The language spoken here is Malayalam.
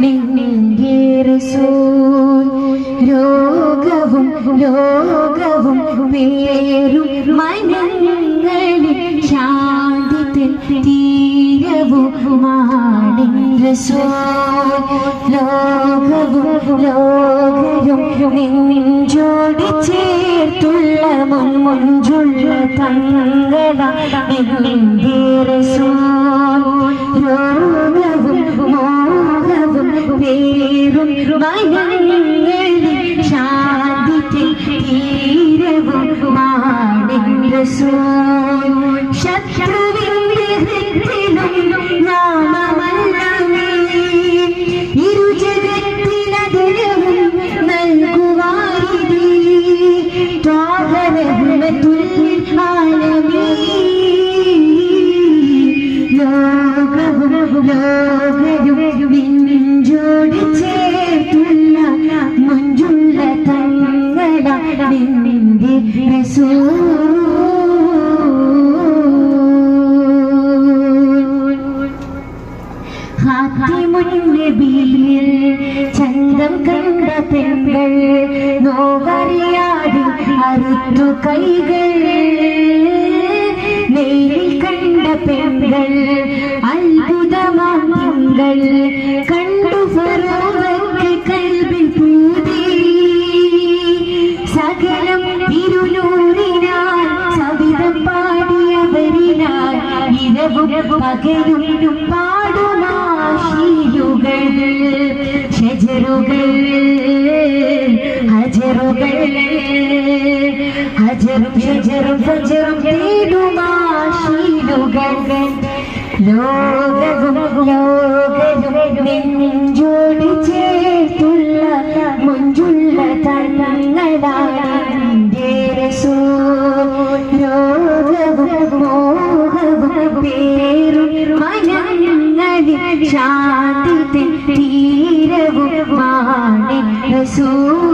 നിന്റെ റസൂൽ രോഗവും ലോകവും പേരും മനങ്ങളിൽ ശാന്തി തീരവുമാണ് റസൂൽ ലോകവും ലോകരും നെഞ്ചോട് ചേർത്തുള്ള മുൻമുഞ്ചുള്ള തങ്ങളാണ് റസൂൽ പേരും മനങ്ങളിൽ ശാന്തി റസൂൽ ശത്രുവിന്റെ ഹൃത്തിലും നാമമല്ലമേ ഇരുജഗത്തിനതിരവും നൽകുവാരിതേ ത്വാഹരഹ്മത്തുൽ ആലമീൻ തങ്ങളാണ് നിന്റെ റസൂൽ ഹാത്തിമുന്നബിയിൽ ചന്തം കണ്ട പെൺകൾ നോവറിയാതെ അറുത്തു കൈകൾ നേരിൽ കണ്ട പെൺകൾ അത്ഭുതമാം തിങ്കൾ ഇരവും പകലും പാടുമാശീലുകൾ ഷജറുകൾ ഹജറുകൾ ഹജറും ഷജറും ഹജറും തേടുമാശീലുകൾ ലോകവും ലോകവും നെഞ്ചോട് ചേർത്തുള്ള മുഞ്ചുള്ള തങ്ങളാണ് റസൂൽ മനങ്ങളിൽ തീരവും മാണി റസൂൽ